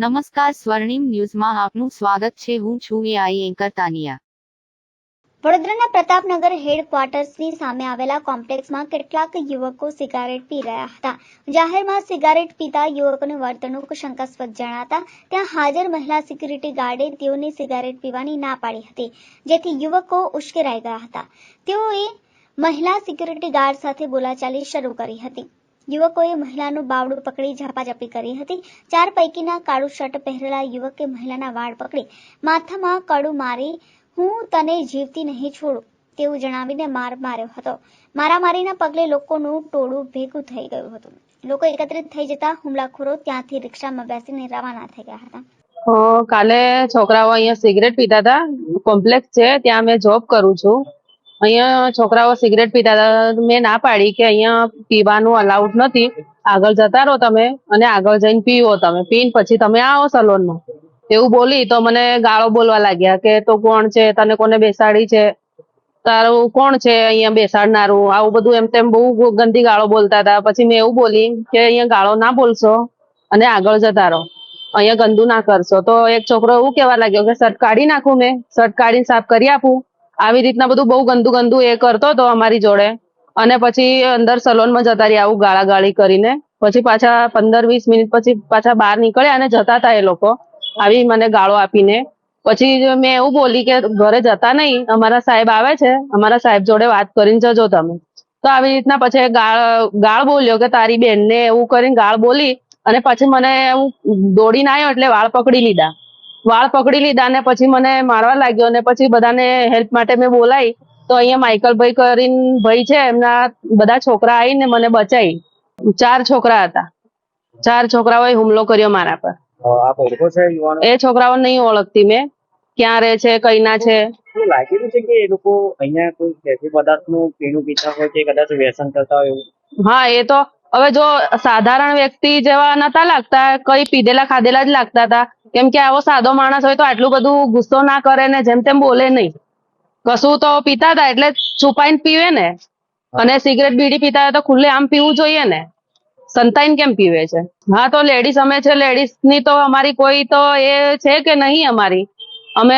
નમસ્કાર સ્વર્ણિમ ન્યૂઝમાં આપનું સ્વાગત છે. હું છું એઆઈ એન્કર તાનિયા. વડોદરાના પ્રતાપનગર હેડક્વાર્ટર્સની સામે આવેલા કોમ્પ્લેક્સમાં કેટલાક યુવકો સિગારેટ પી રહ્યા હતા. જાહેરમાં સિગારેટ પીતા યુવકોની વર્તણૂક શંકાસ્પદ જણાતા ત્યાં હાજર મહિલા સિક્યુરિટી ગાર્ડે તેઓને સિગારેટ પીવાની ના પાડી હતી, જેથી યુવકો ઉશ્કેરાઈ ગયા હતા. તેઓએ મહિલા સિક્યુરિટી ગાર્ડ સાથે બોલાચાલી શરૂ કરી હતી. યુવકોએ મહિલાનું બાવડું પકડી ઝાપાઝાપી કરી હતી. ચાર પૈકીના કાળું શર્ટ પહેરેલા યુવકે મહિલાના વાળ પકડી. માથામાં કડું મારી, હું તને જીવતી નહીં છોડું, તેવું જણાવીને માર માર્યો હતો. મારામારીના પગલે લોકોનું ટોળું ભેગું થઈ ગયું હતું. લોકો એકત્રિત થઈ જતા હુમલાખોરો ત્યાંથી રિક્ષામાં બેસીને રવાના થઈ ગયા હતા. કાલે છોકરાઓ અહીંયા સિગરેટ પીતા હતા. કોમ્પ્લેક્સ છે, ત્યાં મેં જોબ કરું છું. અહીંયા છોકરાઓ સિગરેટ પીતા હતા. મેં ના પાડી કે અહીંયા પીવાનું અલાઉડ નથી. આગળ જતા રહો તમે અને આગળ જઈને પીવો તમે. પીને પછી તમે આવો સલોનમાં એવું બોલી તો મને ગાળો બોલવા લાગ્યા કે તો કોણ છે? તને કોને બેસાડી છે? તારું કોણ છે અહીંયા બેસાડનારું? આવું બધું એમ તેમ બહુ ગંદી ગાળો બોલતા હતા. પછી મેં એવું બોલી કે અહીંયા ગાળો ના બોલશો અને આગળ જતા રહો. અહીંયા ગંદુ ના કરશો. તો એક છોકરો એવું કહેવા લાગ્યો કે શર્ટ કાઢી નાખું મેં. શર્ટ કાઢીને સાફ કરી આપું. આવી રીતના બધું બહુ ગંદુ ગંદુ એ કરતો હતો અમારી જોડે. અને પછી અંદર સલોનમાં જતા રહ્યા આવું ગાળાગાળી કરીને. પછી પાછા પંદર વીસ મિનિટ પછી પાછા બહાર નીકળ્યા અને જતા હતા એ લોકો. આવી મને ગાળો આપીને. પછી મેં એવું બોલી કે ઘરે જતા નહીં, અમારા સાહેબ આવે છે, અમારા સાહેબ જોડે વાત કરીને જજો તમે. તો આવી રીતના પછી ગાળ ગાળ બોલ્યો કે તારી બેનને એવું કરીને ગાળ બોલી અને પછી મને હું દોડીને આવ્યો એટલે વાળ પકડી લીધા. વાળ પકડી લીધા ને પછી મને મારવા લાગ્યો ને પછી બધાને હેલ્પ માટે મેં બોલાવી તો અહીંયા માઇકલભાઈ કરીને ભાઈ છે એમના બધા છોકરા આવીને મને બચાવી ચાર છોકરા હતા. ચાર છોકરાઓએ હુમલો કર્યો મારા પર. છો એ છોકરાઓ નહીં ઓળખતી મેં. ક્યાં રહે છે કઈના છે? શું છે કે એ લોકો અહીંયા કોઈ કેફી પદાર્થનું પીણું પીતા હોય કે કદાચ વ્યસન કરતા હોય એવું. હા એ તો હવે જો સાધારણ વ્યક્તિ જેવા નતા લાગતા કઈ પીધેલા ખાધેલા જ લાગતા હતા. કેમ કે આવો સાદો માણસ હોય તો આટલું બધું ગુસ્સો ના કરે ને જેમ તેમ બોલે નહીં. કશું તો પીતા હતા એટલે છુપાઈને પીવે ને. અને સિગરેટ બીડી પીતા હોય તો ખુલ્લે આમ પીવું જોઈએ ને. સંતાઈને કેમ પીવે છે? હા તો લેડીઝ અમે છે લેડીઝની તો અમારી કોઈ તો એ છે કે નહીં અમારી? અમે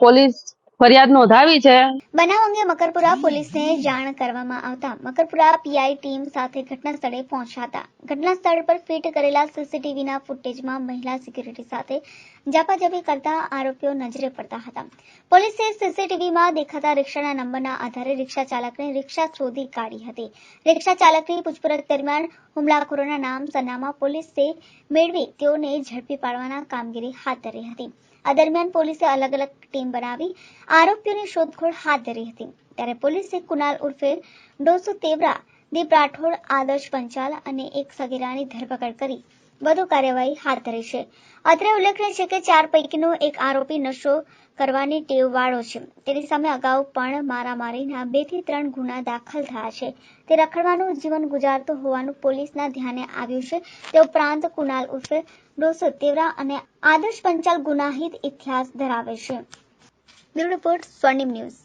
પોલીસ ફરિયાદ નોંધાવી છે? બનાવ અંગે મકરપુરા પોલીસને જાણ કરવામાં આવતા મકરપુરા પીઆઈ ટીમ સાથે ઘટના સ્થળે પહોંચ્યા હતા ઘટના સ્થળ પર ફિટ કરેલા સીસીટીવીના ફૂટેજમાં મહિલા સિક્યુરિટી સાથે જાપાજાપી કરતા આરોપીઓ નજરે પડતા હતા. પોલીસે સીસીટીવીમાં દેખાતા રિક્ષાના નંબરના આધારે રિક્ષા ચાલકને રિક્ષા શોધી કાઢી હતી. રિક્ષા ચાલકની પૂછપરછ દરમિયાન હુમલાખોરોના નામ સરનામા પોલીસે મેળવી તેઓને ઝડપી પાડવાના કામગીરી હાથ ધરી હતી. આ દરમિયાન પોલીસે અલગ અલગ ટીમ બનાવી આરોપીઓની શોધખોળ હાથ ધરી હતી. ત્યારે પોલીસે કુનાલ ઉર્ફે ડોસુ તેવરા, દીપ રાઠોડ, આદર્શ પંચાલ અને એક સગીરાની ધરપકડ કરી વધુ કાર્યવાહી હાથ ધરી છે. અત્રે ઉલ્લેખનીય છે કે ચાર પૈકીનો એક આરોપી નશો કરવાની ટેવ વાળો છે. તેની સામે અગાઉ પણ મારામારીના બેથી ત્રણ ગુના દાખલ થયા છે. તે રખડવાનું જીવન ગુજારતો હોવાનું પોલીસના ધ્યાને આવ્યું છે. તે ઉપરાંત કુનાલ ઉર્ફે ડોસો તેવરા અને આદર્શ પંચાલ ગુનાહિત ઇતિહાસ ધરાવે છે. Bureau Report, Swarnim News.